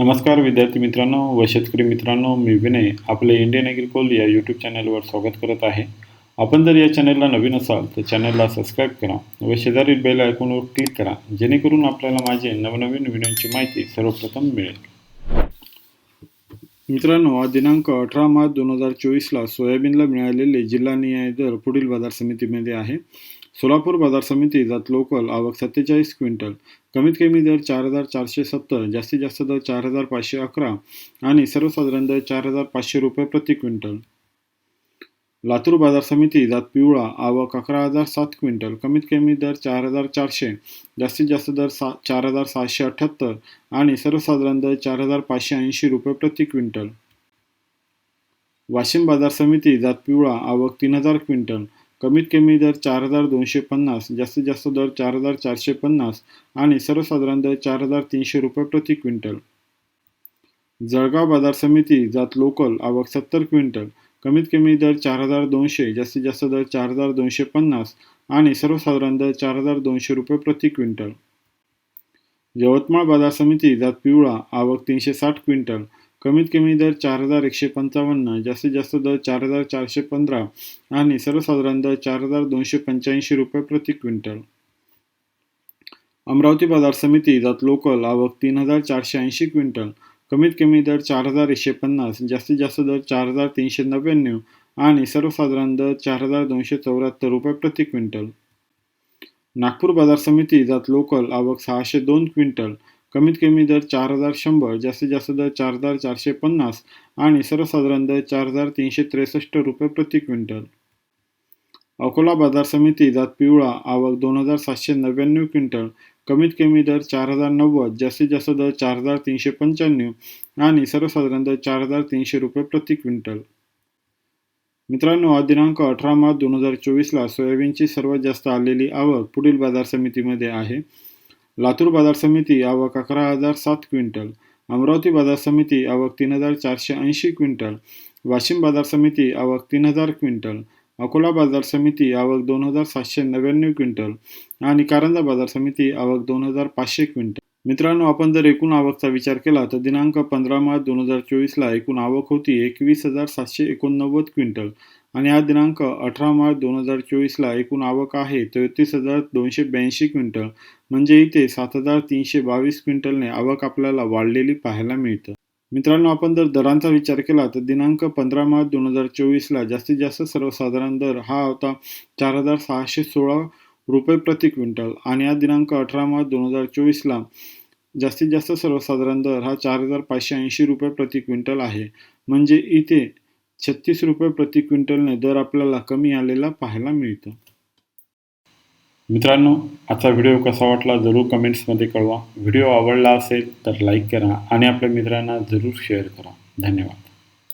नमस्कार विद्यार्थी मित्रांनो व शेतकरी मित्रांनो मी विनय आपले इंडियन ॲग्रिकोल या यूट्यूब चॅनलवर स्वागत करत आहे. आपण जर या चॅनलला नवीन असाल तर चॅनलला सबस्क्राईब करा व शेजारील बेल आयकॉनवर क्लिक करा जेणेकरून आपल्याला माझे नवनवीन व्हिडिओची माहिती सर्वप्रथम मिळेल. मित्रांनो दिनांक अठरा मार्च दोन हजार चोवीसला सोयाबीनला मिळालेले जिल्हानिहाय दर पुढील बाजार समितीमध्ये आहे. सोलापूर बाजार समिती जात लोकल आवक सत्तेचाळीस क्विंटल. कमीत कमी दर चार हजार चारशे सत्तर जास्तीत जास्त दर चार हजार पाचशे अकरा आणि सर्वसाधारण दर चार हजार पाचशे रुपये प्रति क्विंटल. लातूर बाजार समिती जात पिवळा आवक अकरा हजार सात क्विंटल. कमीत कमी दर चार हजार चारशे जास्तीत जास्त दर सा चार हजार सहाशे अठ्ठ्याहत्तर आणि सर्वसाधारण दर चार हजार पाचशे ऐंशी रुपये प्रति क्विंटल. वाशिम बाजार समिती जात पिवळा आवक तीन हजार क्विंटल. कमीत कमी दर चार हजार दोनशे पन्नास जास्तीत जास्त दर चार हजार चारशे पन्नास आणि सर्वसाधारण दर चार हजार तीनशे रुपये प्रति क्विंटल. जळगाव बाजार समिती जात लोकल आवक सत्तर क्विंटल कमीत कमी दर चार हजार दोनशे जास्तीत जास्त दर चार हजार दोनशे पन्नास आणि सर्वसाधारण दर चार हजार दोनशे रुपये प्रति क्विंटल. यवतमाळ बाजार समिती जात पिवळा आवक तीनशे साठ क्विंटल कमीत कमी दर चार हजार एकशे पंचावन्न जास्तीत जास्त दर चार हजार चारशे पंधरा आणि सर्वसाधारण दर चार हजार दोनशे पंच्याऐंशी रुपये प्रति क्विंटल. अमरावती बाजार समिती जात लोकल आवक तीन हजार चारशे ऐंशी क्विंटल कमीत कमी दर चार हजार एकशे पन्नास जास्तीत जास्त दर चार हजार तीनशे नव्याण्णव आणि सर्वसाधारण दर चार हजार दोनशे चौऱ्याहत्तर रुपये प्रति क्विंटल. नागपूर बाजार समिती जात लोकल आवक सहाशे दोन क्विंटल कमीत कमी दर चार हजार शंभर जास्तीत जास्त दर चार हजार चारशे पन्नास आणि सर्वसाधारण दर चार हजार तीनशे त्रेसष्ट रुपये प्रति क्विंटल. अकोला बाजार समिती जात पिवळा आवक दोन हजार सातशे नव्याण्णव क्विंटल कमीत कमी दर चार हजार नव्वद जास्तीत जास्त दर चार हजार तीनशे पंच्याण्णव आणि सर्वसाधारण दर चार हजार तीनशे रुपये प्रति क्विंटल. मित्रांनो आज दिनांक अठरा मार्च दोन हजार चोवीसला सोयाबीनची सर्वात जास्त आलेली आवक पुढील बाजार समितीमध्ये आहे. लातूर बाजार समिती आवक अकरा हजार सात क्विंटल अमरावती बाजार समिती आवक तीन हजार चारशे ऐंशी क्विंटल वाशिम बाजार समिती आवक तीन हजार क्विंटल अकोला बाजार समिती आवक दोन हजार सातशे नव्याण्णव क्विंटल आणि कारंजा बाजार समिती आवक दोन हजार पाचशे क्विंटल. मित्रांनो आपण जर एकूण आवकचा विचार केला तर दिनांक पंधरा मार्च दोन हजार चोवीसला एकूण आवक होती एकवीस हजार सातशे एकोणनव्वद क्विंटल. आणि आज दिनांक अठरा मार्च दोन हजार चोवीसला एकूण आवक आहे तेहतीस हजार दोनशे ब्याऐंशी क्विंटल. म्हणजे इथे सात हजार तीनशे बावीस क्विंटलने आवक आपल्याला वाढलेली पाहायला मिळतं. मित्रांनो आपण जर दरांचा विचार केला तर दिनांक पंधरा मार्च दोन हजार चोवीसला जास्तीत जास्त सर्वसाधारण दर हा होता चार हजार सहाशे सोळा रुपये प्रति क्विंटल आणि हा दिनांक अठरा मार्च दोन हजार चोवीसला जास्तीत जास्त सर्वसाधारण दर हा चार हजार पाचशे ऐंशी रुपये प्रति क्विंटल आहे. म्हणजे इथे छत्तीस रुपये प्रति क्विंटलने दर आपल्याला कमी आलेला पाहायला मिळतो. मित्रांनो आजचा व्हिडिओ कसा वाटला जरूर कमेंट्समध्ये कळवा. व्हिडिओ आवडला असेल तर लाईक करा आणि आपल्या मित्रांना जरूर शेअर करा. धन्यवाद.